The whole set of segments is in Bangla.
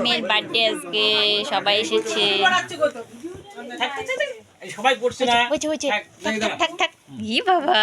মেয়ের বার্থডে আজকে সবাই এসেছে। সবাই করছে না। হয়েছে থাক থাক ই বাবা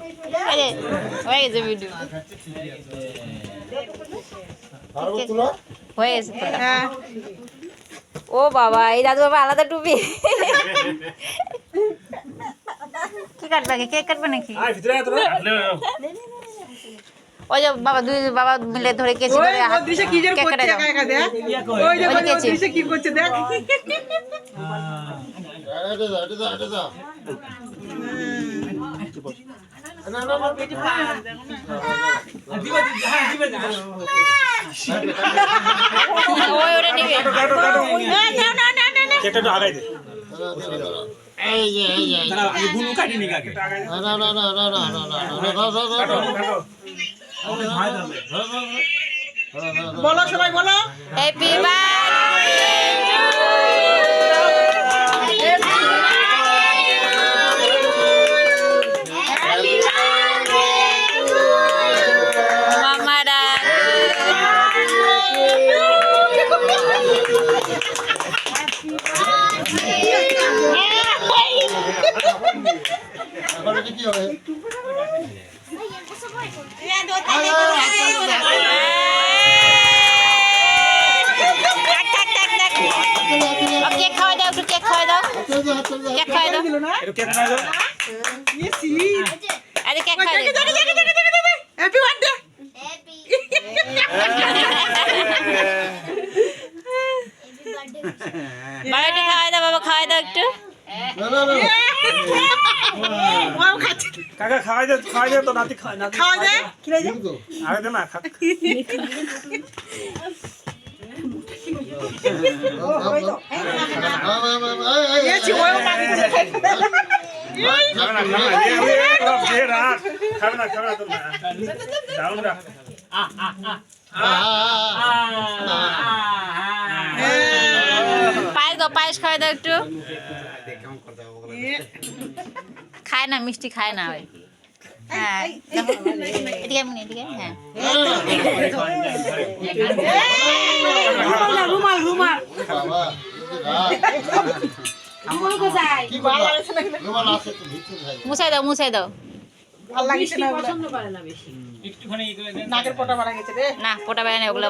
আরে হয়ে গেছে ভিডিও হয়ে গেছে ও বাবা এই দাদু বাবা আলাদা টুপি কি কাটবে কেক কাটবে নাকি ওই যে বাবা দুই বাবা মিলে ধরে কেছি ধরে কেক কাটে দাও ওই যে কেছি কি করছে দেখ আরে দাদা দাদা দাদা বলো সবাই বলো। হ্যাপি বার্থডে কি হবে থাক থাক থাক থাক ও কেক খাওয়াই দাও একটু কেক খাওয়াই দাও কেক খাওয়াই দাও দিল না এটা কেক না দাও ইয়েসি আরে কেক খাওয়াই দাও হ্যাপি বার্থডে বাবা একটু খাওয়াই দাও বাবা খাওয়াই দাও একটু ওয়াও খাচ্ছে। কাকা খাওয়াই দে খাওয়াই দে তো নাতি খাওয়াই নাতি খাওয়াই দে? খিলাই খায় না মিষ্টি খায় না ওই হ্যাঁ এদিকে আমি এদিকে দাও মুছাই দাও নাকের পোটা বাড়া না পোটা বাড়া নেই ওগুলো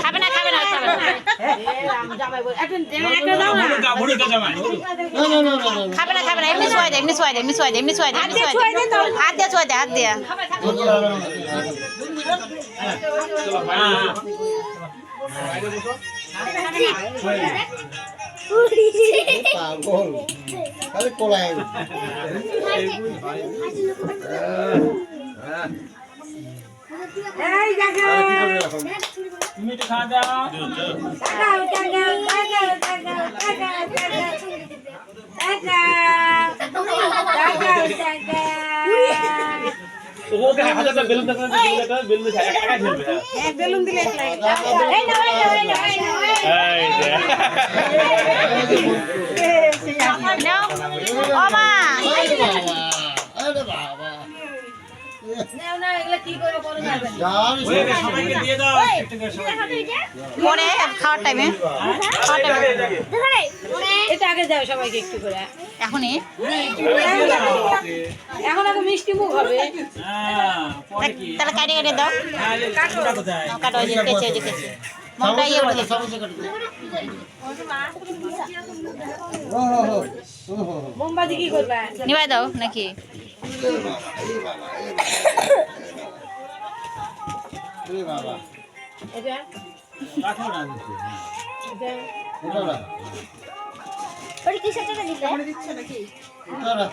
খাবে না খাবে না খাবে না খাবে না এমনি সোয়াই দে এমনি সোয়াই দে এমনি সোয়াই দে এমনি সোয়াই দে এমনি সোয়াই দে হাত দিয়ে সোয়াই দে হাত দিয়ে পাগল তাহলে কোলায় তুমি তো বেলুন দিলে পরে খাওয়ার টাইমে খাওয়ার টাইমে এটা আগে দাও সবাইকে একটু করে। এখনই? এখন আগে মিষ্টি মুখ হবে। হ্যাঁ, পরে তাহলে কাটে কেটে দাও। এই কাঠটা কোথায়? নাও, কাটো ওই যে কেচে ওই যে কেচে। মনটা ইয়ে উঠে। মোমবাতি কি করবে? নিবাই দাও নাকি? এ বাবা, না এটা? এ বাবা। এটা রাখো না কি সেটা এটা? রাখ, দিচ্ছে নাকি এটা রাখ।